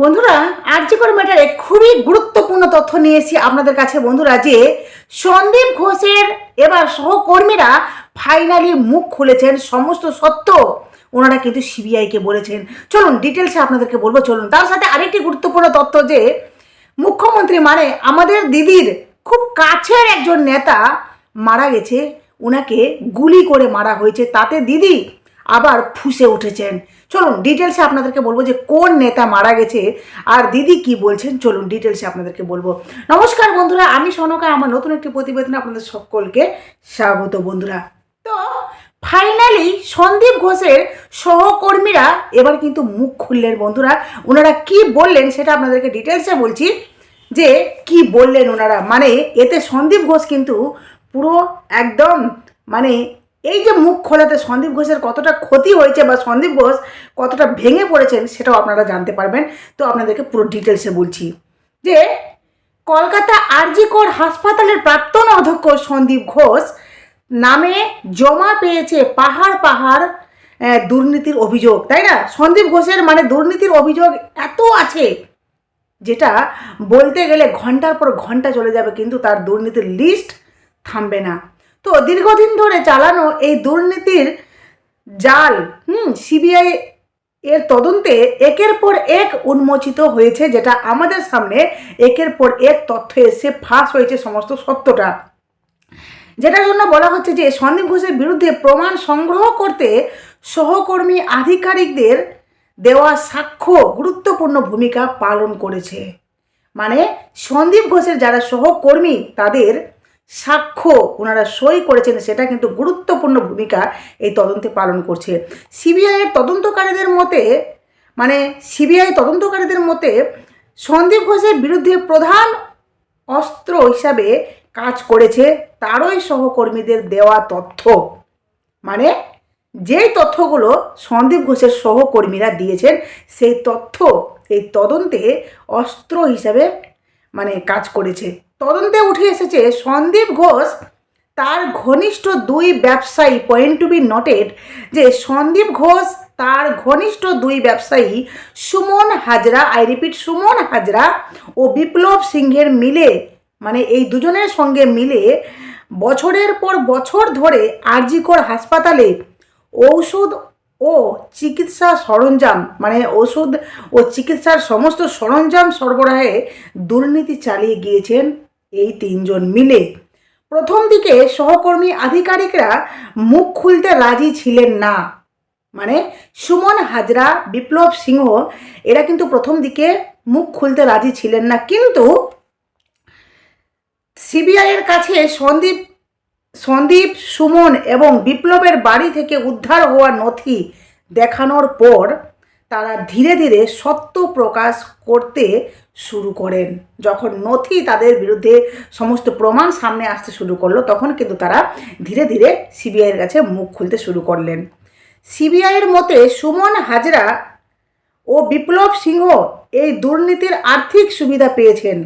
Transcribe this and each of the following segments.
বন্ধুরা আর্যকর ম্যাটারে খুবই গুরুত্বপূর্ণ তথ্য নিয়ে এসেছি আপনাদের কাছে বন্ধুরা যে সন্দীপ ঘোষের এবার সহকর্মীরা ফাইনালি মুখ খুলেছেন, সমস্ত সত্য ওনারা কিন্তু সিবিআইকে বলেছেন। চলুন ডিটেলসে আপনাদেরকে বলব, চলুন। তার সাথে আরেকটি গুরুত্বপূর্ণ তথ্য যে মুখ্যমন্ত্রী মানে আমাদের দিদির খুব কাছের একজন নেতা মারা গেছে ওনাকে গুলি করে মারা হয়েছে, তাতে দিদি আবার ফুসে উঠেছেন। চলুন ডিটেলসে আপনাদেরকে বলব যে কোন নেতা মারা গেছে আর দিদি কি বলছেন, চলুন ডিটেলসে আপনাদেরকে বলব। নমস্কার বন্ধুরা, আমি সনকা, আমার নতুন একটি প্রতিবেদনে আপনাদের সকলকে স্বাগত বন্ধুরা। তো ফাইনালি সন্দীপ ঘোষের সহকর্মীরা এবার কিন্তু মুখ খুললেন বন্ধুরা। ওনারা কি বললেন সেটা আপনাদেরকে ডিটেলসে বলছি, যে কি বললেন ওনারা? মানে এতে সন্দীপ ঘোষ কিন্তু পুরো একদম মানে এই যে মুখ খোলাতে সন্দীপ ঘোষের কতটা ক্ষতি হয়েছে বা সন্দীপ ঘোষ কতটা ভেঙে পড়েছেন সেটাও আপনারা জানতে পারবেন। তো আপনাদেরকে পুরো ডিটেলসে বলছি। যে কলকাতা আরজিকর হাসপাতালের প্রাক্তন অধ্যক্ষ সন্দীপ ঘোষ নামে জমা পেয়েছে পাহাড় পাহাড় দুর্নীতির অভিযোগ, তাই না? সন্দীপ ঘোষের মানে দুর্নীতির অভিযোগ এত আছে যেটা বলতে গেলে ঘণ্টার পর ঘণ্টা চলে যাবে, কিন্তু তার দুর্নীতির লিস্ট থামবে না। তো দীর্ঘদিন ধরে চালানো এই দুর্নীতির জাল, হুম, সিবিআই এর তদন্তে একের পর এক উন্মোচিত হয়েছে যেটা আমাদের সামনে একের পর এক তথ্য এসে ফাঁস হয়েছে সমস্ত সত্যটা। যেটার জন্য বলা হচ্ছে যে সন্দীপ ঘোষের বিরুদ্ধে প্রমাণ সংগ্রহ করতে সহকর্মী আধিকারিকদের দেওয়া সাক্ষ্য গুরুত্বপূর্ণ ভূমিকা পালন করেছে। মানে সন্দীপ ঘোষের যারা সহকর্মী, তাদের সাক্ষ্য ওনারা সই করেছেন, সেটা কিন্তু গুরুত্বপূর্ণ ভূমিকা এই তদন্তে পালন করছে। সিবিআইয়ের তদন্তকারীদের মতে মানে সিবিআই তদন্তকারীদের মতে, সন্দীপ ঘোষের বিরুদ্ধে প্রধান অস্ত্র হিসাবে কাজ করেছে, তারই সহকর্মীদের দেওয়া তথ্য। মানে যেই তথ্যগুলো সন্দীপ ঘোষের সহকর্মীরা দিয়েছেন, সেই তথ্য এই তদন্তে অস্ত্র হিসাবে মানে কাজ করেছে। তদন্তে উঠে এসেছে সন্দীপ ঘোষ তার ঘনিষ্ঠ দুই ব্যবসায়ী পয়েন্ট টু বি নটেড যে সন্দীপ ঘোষ তার ঘনিষ্ঠ দুই ব্যবসায়ী সুমন হাজরা আই রিপিট সুমন হাজরা ও বিপ্লব সিংহের মিলে মানে এই দুজনের সঙ্গে মিলে বছরের পর বছর ধরে আরজিকর হাসপাতালে ঔষধ ও চিকিৎসা সরঞ্জাম মানে ওষুধ ও চিকিৎসার সমস্ত সরঞ্জাম সরবরাহে দুর্নীতি চালিয়ে গিয়েছেন। এই তিনজন মিলে। প্রথম দিকে সহকর্মী আধিকারিকরা মুখ খুলতে রাজি ছিলেন না। মানে সুমন হাজরা, বিপ্লব সিংহ, এরা কিন্তু প্রথম দিকে মুখ খুলতে রাজি ছিলেন না। কিন্তু সিবিআইয়ের কাছে সন্দীপ সন্দীপ, সুমন এবং বিপ্লবের বাড়ি থেকে উদ্ধার হওয়া নথি দেখানোর পর তারা ধীরে ধীরে সত্য প্রকাশ করতে শুরু করেন। যখন নথি তাদের বিরুদ্ধে সমস্ত প্রমাণ সামনে আসতে শুরু করল, তখন কিন্তু তারা ধীরে ধীরে সিবিআইয়ের কাছে মুখ খুলতে শুরু করলেন। সিবিআইয়ের মতে সুমন হাজরা ও বিপ্লব সিংহ এই দুর্নীতির আর্থিক সুবিধা পেয়েছেন।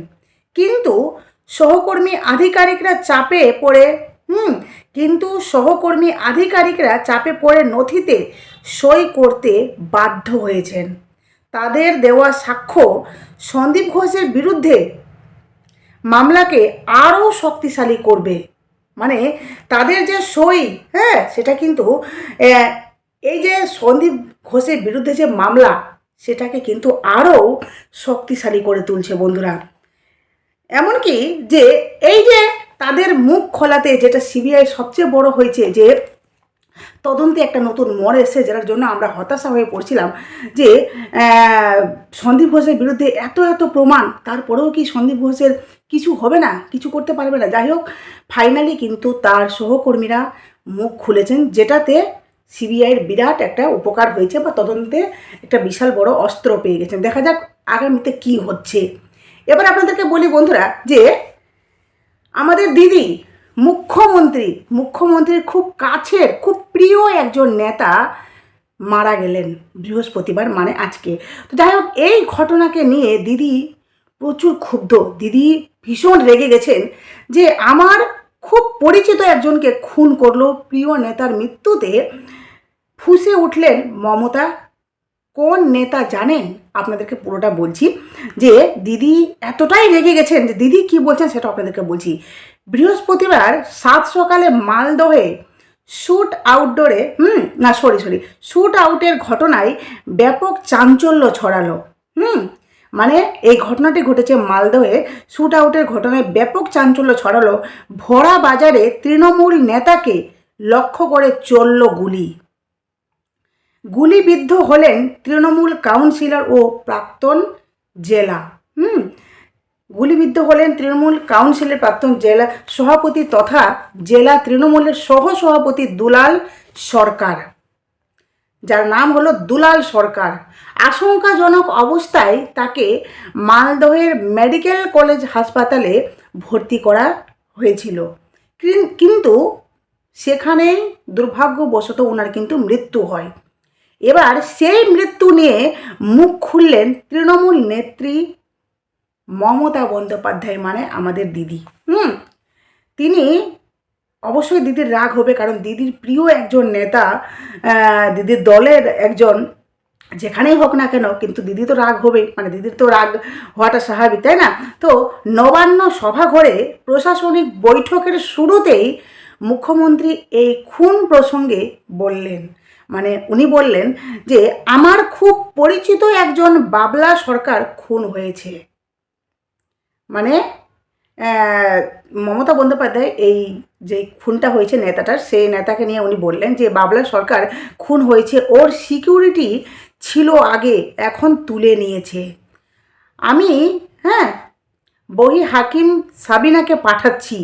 কিন্তু সহকর্মী আধিকারিকরা চাপে পড়ে, হুম কিন্তু সহকর্মী আধিকারিকরা চাপে পড়ে নথিতে সই করতে বাধ্য হয়েছেন। তাদের দেওয়া সাক্ষ্য সন্দীপ ঘোষের বিরুদ্ধে মামলাকে আরও শক্তিশালী করবে। মানে তাদের যে সই হ্যাঁ সেটা কিন্তু এই যে সন্দীপ ঘোষের বিরুদ্ধে যে মামলা, সেটাকে কিন্তু আরও শক্তিশালী করে তুলছে বন্ধুরা। এমনকি যে এই যে তাদের মুখ খোলাতে যেটা সিবিআই সবচেয়ে বড় হয়েছে যে, তদন্তে একটা নতুন মোড় এসে যেটার জন্য আমরা হতাশা হয়ে পড়ছিলাম যে সন্দীপ ঘোষের বিরুদ্ধে এত এত প্রমাণ, তারপরেও কি সন্দীপ ঘোষের কিছু হবে না, কিছু করতে পারবে না? যাই হোক ফাইনালি কিন্তু তার সহকর্মীরা মুখ খুলেছেন, যেটাতে সিবিআইয়ের বিরাট একটা উপকার হয়েছে বা তদন্তে একটা বিশাল বড় অস্ত্র পেয়ে গেছেন। দেখা যাক আগামীতে কি হচ্ছে। এবার আপনাদেরকে বলি বন্ধুরা যে আমাদের দিদি, মুখ্যমন্ত্রী, মুখ্যমন্ত্রীর খুব কাছের, খুব প্রিয় একজন নেতা মারা গেলেন বৃহস্পতিবার মানে আজকে। তো যাই হোক, এই ঘটনাকে নিয়ে দিদি প্রচুর ক্ষুব্ধ। দিদি ভীষণ রেগে গেছেন যে আমার খুব পরিচিত একজনকে খুন করল। প্রিয় নেতার মৃত্যুতে ফুসে উঠলেন মমতা কোন নেতা জানেন? আপনাদেরকে পুরোটা বলছি। যে দিদি এতটাই রেগে গেছেন যে দিদি কি বলছেন সেটা আপনাদেরকে বলছি। বৃহস্পতিবার সাত সকালে মালদহে শ্যুট আউটডোরে, হুম, না সরি সরি শ্যুট আউটের ঘটনায় ব্যাপক চাঞ্চল্য ছড়ালো। হুম মানে এই ঘটনাটি ঘটেছে মালদহে। শ্যুট আউটের ঘটনায় ব্যাপক চাঞ্চল্য ছড়ালো। ভরা বাজারে তৃণমূল নেতাকে লক্ষ্য করে চলল গুলি। গুলিবিদ্ধ হলেন তৃণমূল কাউন্সিলর ও প্রাক্তন জেলা, হুম? গুলিবিদ্ধ হলেন তৃণমূল কাউন্সিলের প্রাক্তন জেলা সভাপতি তথা জেলা তৃণমূলের সহ সভাপতি দুলাল সরকার। যার নাম হলো দুলাল সরকার। আশঙ্কাজনক অবস্থায় তাকে মালদহের মেডিকেল কলেজ হাসপাতালে ভর্তি করা হয়েছিল। কিন্তু সেখানেই দুর্ভাগ্যবশত ওনার কিন্তু মৃত্যু হয়। এবার সেই মৃত্যু নিয়ে মুখ খুললেন তৃণমূল নেত্রী মমতা বন্দ্যোপাধ্যায় মানে আমাদের দিদি। হুম? তিনি অবশ্যই দিদির রাগ হবে, কারণ দিদির প্রিয় একজন নেতা দিদির দলের একজন, যেখানেই হোক না কেন, কিন্তু দিদি তো রাগ হবে মানে দিদির তো রাগ হওয়াটা স্বাভাবিক, তাই না? তো নবান্ন সভাঘরে প্রশাসনিক বৈঠকের শুরুতেই মুখ্যমন্ত্রী এই খুন প্রসঙ্গে বললেন মানে উনি বললেন যে, আমার খুব পরিচিত একজন বাবলা সরকার খুন হয়েছে। মানে মমতা বন্দ্যোপাধ্যায় এই যে খুনটা হয়েছে নেতাটার, সেই নেতাকে নিয়ে উনি বললেন যে, বাবলা সরকার খুন হয়েছে, ওর সিকিউরিটি ছিল আগে, এখন তুলে নিয়েছে। আমি হ্যাঁ বহি হাকিম সাবিনাকে পাঠাচ্ছি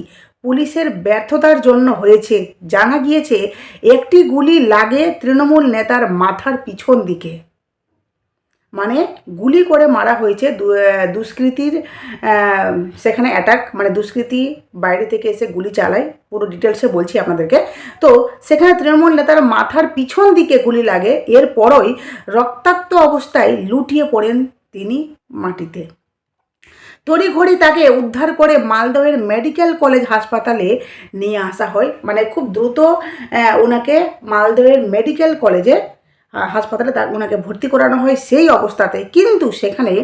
পুলিশের ব্যর্থতার জন্য হয়েছে। জানা গিয়েছে, একটি গুলি লাগে তৃণমূল নেতার মাথার পিছন দিকে। মানে গুলি করে মারা হয়েছে দুষ্কৃতীর সেখানে অ্যাটাক মানে দুষ্কৃতী বাইরে থেকে এসে গুলি চালায়। পুরো ডিটেলসে বলছি আপনাদেরকে। তো সেখানে তৃণমূল নেতার মাথার পিছন দিকে গুলি লাগে। এরপরই রক্তাক্ত অবস্থায় লুটিয়ে পড়েন তিনি মাটিতে। তড়িঘড়ি তাকে উদ্ধার করে মালদহের মেডিকেল কলেজ হাসপাতালে নিয়ে আসা হয়। মানে খুব দ্রুত ওনাকে মালদহের মেডিকেল কলেজে হাসপাতালে তা ওনাকে ভর্তি করানো হয় সেই অবস্থাতে। কিন্তু সেখানে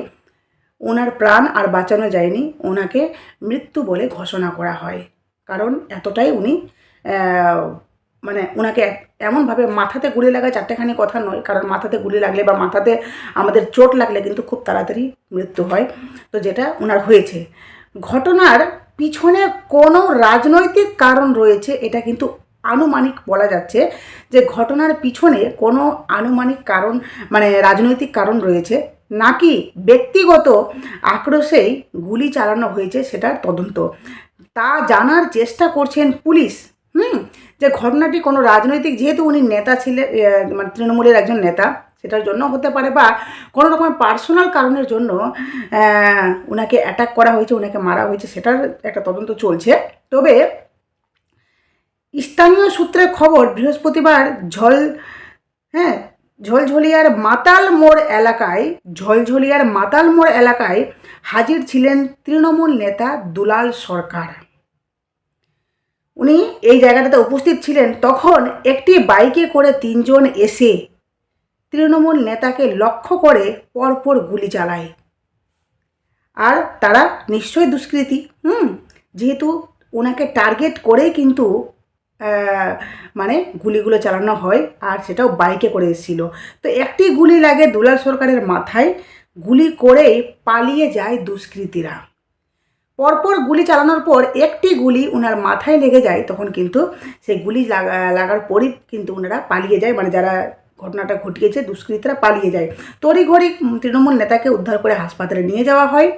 ওনার প্রাণ আর বাঁচানো যায়নি। ওনাকে মৃত্যু বলে ঘোষণা করা হয়। কারণ এতটাই উনি মানে ওনাকে এমনভাবে মাথাতে গুলি লাগা চারটেখানি কথা নয়, কারণ মাথাতে গুলি লাগলে বা মাথাতে আমাদের চোট লাগলে কিন্তু খুব তাড়াতাড়ি মৃত্যু হয়। তো যেটা ওনার হয়েছে। ঘটনার পিছনে কোনো রাজনৈতিক কারণ রয়েছে, এটা কিন্তু আনুমানিক বলা যাচ্ছে যে ঘটনার পিছনে কোনো আনুমানিক কারণ মানে রাজনৈতিক কারণ রয়েছে। নাকি ব্যক্তিগত আক্রোশেই গুলি চালানো হয়েছে সেটার তদন্ত। তা জানার চেষ্টা করছেন পুলিশ। যে ঘটনাটি কোনো রাজনৈতিক, যেহেতু উনি নেতা ছিলেন মানে তৃণমূলের একজন নেতা, সেটার জন্য হতে পারে বা কোনো রকম পার্সোনাল কারণের জন্য ওনাকে অ্যাটাক করা হয়েছে ওনাকে মারা হয়েছে, সেটার একটা তদন্ত চলছে। তবে স্থানীয় সূত্রে খবর, বৃহস্পতিবার ঝল হ্যাঁ ঝলঝলিয়ার মাতাল মোড় এলাকায়, ঝলঝলিয়ার মাতাল মোড় এলাকায় হাজির ছিলেন তৃণমূল নেতা দুলাল সরকার। উনি এই জায়গাটাতে উপস্থিত ছিলেন তখন একটি বাইকে করে তিনজন এসে তৃণমূল নেতাকে লক্ষ্য করে পরপর গুলি চালায়। আর তারা নিশ্চয়ই দুষ্কৃতী, হুম? যেহেতু ওনাকে টার্গেট করেই কিন্তু মানে গুলিগুলো চালানো হয় আর সেটাও বাইকে করে এসেছিল। তো একটি গুলি লাগে দুলাল সরকারের মাথায়, গুলি করেই পালিয়ে যায় দুষ্কৃতীরা। পরপর গুলি চালানোর পর একটি গুলি ওনার মাথায় লেগে যায়, তখন কিন্তু সেই গুলি লাগা, লাগার পরই কিন্তু ওনারা পালিয়ে যায়। মানে যারা ঘটনাটা ঘটিয়েছে, দুষ্কৃতীরা পালিয়ে যায়। তড়িঘড়ি তৃণমূল নেতাকে উদ্ধার করে হাসপাতালে নিয়ে যাওয়া হয়।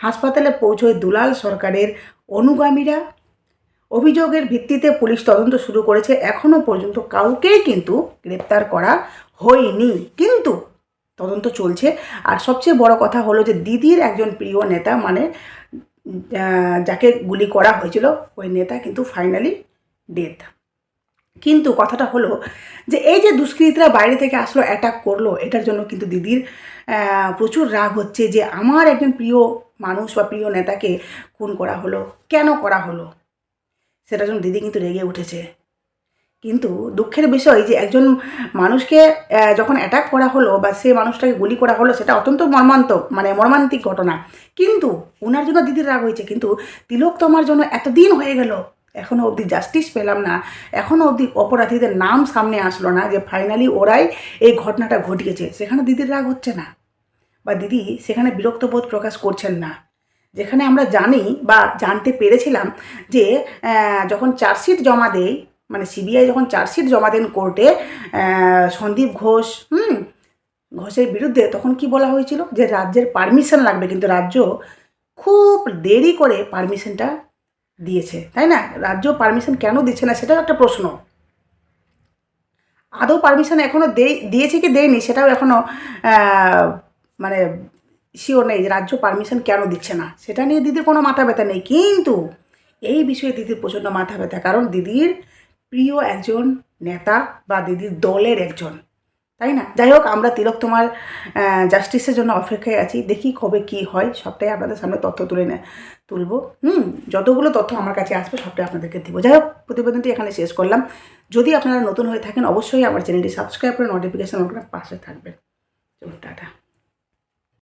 হাসপাতালে পৌঁছয় দুলাল সরকারের অনুগামীরা। অভিযোগের ভিত্তিতে পুলিশ তদন্ত শুরু করেছে। এখনও পর্যন্ত কাউকেই কিন্তু গ্রেপ্তার করা হয়নি। কিন্তু তদন্ত চলছে। আর সবচেয়ে বড় কথা হলো যে দিদির একজন প্রিয় নেতা মানে যাকে গুলি করা হয়েছিল, ওই নেতা কিন্তু ফাইনালি ডেথ কিন্তু কথাটা হলো যে, এই যে দুষ্কৃতীরা বাইরে থেকে আসলো অ্যাটাক করল, এটার জন্য কিন্তু দিদির প্রচুর রাগ হচ্ছে যে, আমার একজন প্রিয় মানুষ বা প্রিয় নেতাকে খুন করা হলো, কেন করা হলো? সেটার জন্য দিদি কিন্তু রেগে উঠেছে। কিন্তু দুঃখের বিষয় যে একজন মানুষকে যখন অ্যাটাক করা হলো বা সে মানুষটাকে গুলি করা হলো, সেটা অত্যন্ত মর্মান্ত মানে মর্মান্তিক ঘটনা। কিন্তু ওনার জন্য দিদির রাগ হয়েছে। কিন্তু তিলক তোমার জন্য এতদিন হয়ে গেল এখনও অবধি জাস্টিস পেলাম না। এখনও অবধি অপরাধীদের নাম সামনে আসলো না যে ফাইনালি ওরাই এই ঘটনাটা ঘটিয়েছে। সেখানে দিদির রাগ হচ্ছে না বা দিদি সেখানে বিরক্ত বোধ প্রকাশ করছেন না। যেখানে আমরা জানি বা জানতে পেরেছিলাম যে যখন চার্জশিট জমা দেয় মানে সিবিআই যখন চার্জশিট জমা দেন কোর্টে সন্দীপ ঘোষ, হুম, ঘোষের বিরুদ্ধে তখন কি বলা হয়েছিল? যে রাজ্যের পারমিশন লাগবে, কিন্তু রাজ্য খুব দেরি করে পারমিশনটা দিয়েছে, তাই না? রাজ্য পারমিশন কেন দিচ্ছে না সেটাও একটা প্রশ্ন। আদৌ পারমিশন এখনও দিয়েছে কি দেয়নি সেটাও এখনও মানে শিওর নেই রাজ্য পারমিশন কেন দিচ্ছে না। সেটা নিয়ে দিদির কোনো মাথা ব্যথা নেই, কিন্তু এই বিষয়ে দিদির প্রচণ্ড মাথা ব্যথা, কারণ দিদির প্রিয় একজন নেতা বা দিদির দলের একজন, তাই না? যাই হোক, আমরা তিলক তোমার জাস্টিসের জন্য অপেক্ষায় আছি। দেখি কবে কি হয়, সবটাই আপনাদের সামনে তথ্য তুলে নে, তুলবো। হুম, যতগুলো তথ্য আমার কাছে আসবে, সবটাই আপনাদেরকে দিব। যাই হোক, প্রতিবেদনটি এখানে শেষ করলাম। যদি আপনারা নতুন হয়ে থাকেন, অবশ্যই আমার চ্যানেলটি সাবস্ক্রাইব করে নোটিফিকেশন পাশে থাকবেন। চলুন, টাটা।